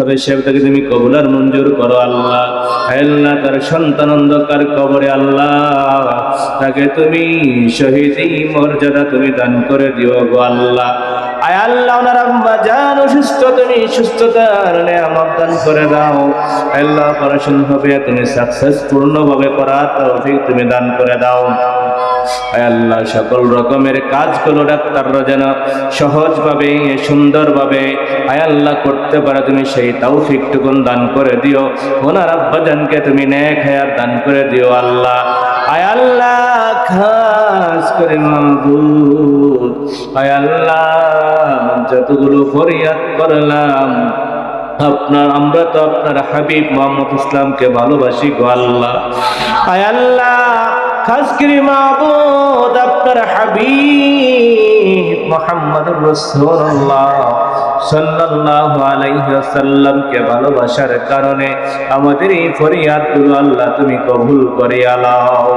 ভাবে সেটাকে তুমি কবুলার মঞ্জুর করো আল্লাহ। আল্লাহ তার সন্তান অন্ধকার কবরে আল্লাহ। তাকে তুমি শহীদ মর্যাদা তুমি দান করে দিও গো আল্লাহ। আয় আল্লাহ, ওনার সুস্থতার নিয়ামত দান করে দাও। আল্লাহ পড়াশোনা হবে তুমি সাকসেস পূর্ণভাবে করার তৌফিক তুমি দান করে দাও। আল্লাহ, সকল রকমের কাজগুলো ডাক্তাররা যেন সহজভাবে, সুন্দরভাবে, আয় আল্লাহ করতে পারে, তুমি সেই তৌফিকটুকুন দান করে দিও। ওনার আব্বাজানকে তুমি নেক হায়াত দান করে দিও আল্লাহ। আয় আল্লাহ, খাস করে মাহবুব। আয় আল্লাহ যতগুলো ফরিয়াদ করলাম, আপনার, আমরা তো আপনার হাবিব মোহাম্মদ ইসলামকে ভালোবাসি গো আল্লাহ। আয় আল্লাহ খাস করে মাহবুদ আপনার হাবিব মোহাম্মদ রসুল্লাহ সাল্লাল্লাহু আলাইহি ওয়াসাল্লামকে ভালোবাসার কারণে আমাদের এই ফরিয়াদগুলো আল্লাহ তুমি কবুল করে আলাও।